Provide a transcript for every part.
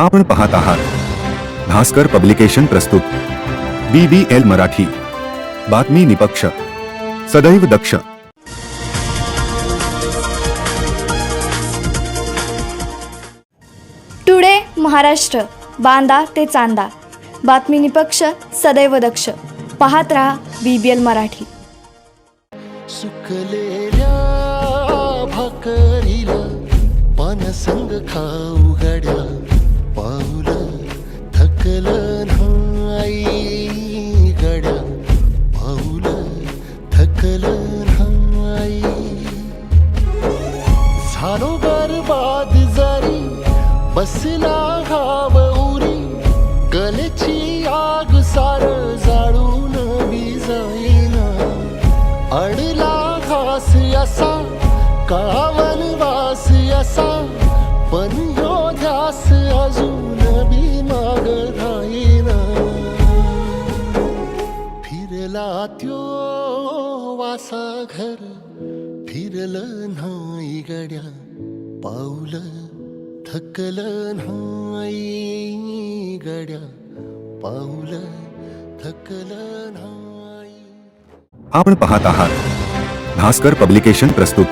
आपण पाहत आहात. भास्कर पब्लिकेशन प्रस्तुत. B B L Marathi. बातमी निपक्ष. सदैव दक्ष. टुडे महाराष्ट्र बांदा ते चांदा. बातमी निपक्ष सदैव दक्ष. पाहत रहा बी बी एल मराठी. सुकलेल्या भाकरीला पानसंग खाऊ थकलं नाही गड्या पाऊल थकलं नाही झालो बरबाद जरी बसला घाव उरी गलची आग सार जाळून जाईना अडला घास असा कळावन वास असा पण ह्यो ध्यास अजून बी घर गड्या। पाऊल थकलं नाही गड्या। पाऊल थकलं आपण पाहत आहात भास्कर पब्लिकेशन प्रस्तुत,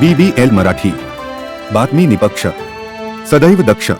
बी बी मराठी, बातमी निपक्ष, सदैव दक्ष.